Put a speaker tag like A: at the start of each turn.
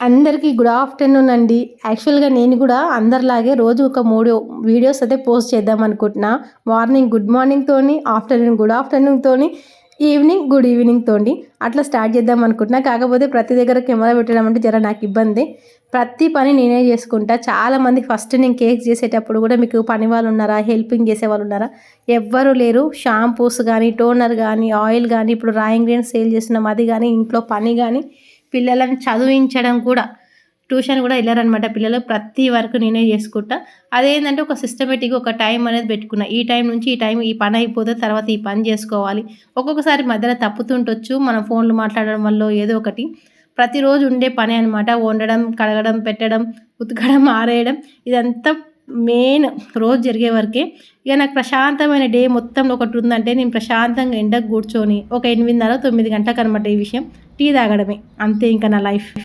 A: అందరికీ good afternoon అండి. యాక్చువల్గా నేను కూడా అందరిలాగే రోజు ఒక మూడు వీడియోస్ అయితే పోస్ట్ చేద్దాం అనుకుంటున్నా. మార్నింగ్ గుడ్ మార్నింగ్తోని ఆఫ్టర్నూన్ గుడ్ ఆఫ్టర్నూన్తోని ఈవినింగ్ గుడ్ ఈవినింగ్తోని అట్లా స్టార్ట్ చేద్దాం అనుకుంటున్నా. కాకపోతే ప్రతి దగ్గర కెమెరా పెట్టడం అంటే జర నాకు ఇబ్బంది. ప్రతి పని నేనే చేసుకుంటా. చాలామంది ఫస్ట్ నేను కేక్ చేసేటప్పుడు కూడా మీకు పని వాళ్ళు ఉన్నారా హెల్పింగ్ చేసే వాళ్ళు ఉన్నారా? ఎవ్వరు లేరు. షాంపూస్ కానీ టోనర్ కానీ ఆయిల్ కానీ ఇప్పుడు రా ఇంగ్రీడియంట్స్ సేల్ చేస్తున్నాం. అది కానీ ఇంట్లో పని కానీ పిల్లలను చదివించడం కూడా ట్యూషన్ కూడా వెళ్ళారనమాట పిల్లలు ప్రతి వర్క్ నేనే చేసుకుంటా. అదేంటంటే ఒక సిస్టమేటిక్గా ఒక టైం అనేది పెట్టుకున్నా. ఈ టైం నుంచి ఈ టైం ఈ పని అయిపోతే తర్వాత ఈ పని చేసుకోవాలి. ఒక్కొక్కసారి మధ్యలో తప్పుతుంటొచ్చు మనం ఫోన్లు మాట్లాడడం వల్ల ఏదో ఒకటి. ప్రతిరోజు ఉండే పని అనమాట వండడం కడగడం పెట్టడం ఉతకడం ఆరేయడం. ఇదంతా మెయిన్ రోజు జరిగే వరకే. ఇక నాకు ప్రశాంతమైన డే మొత్తంలో ఒకటి ఉందంటే నేను ప్రశాంతంగా ఎండకు కూర్చొని ఒక ఎనిమిదిన్నర తొమ్మిది గంటలకు అనమాట ఈ విషయం టీ తాగడమే. అంతే ఇంకా నా లైఫ్.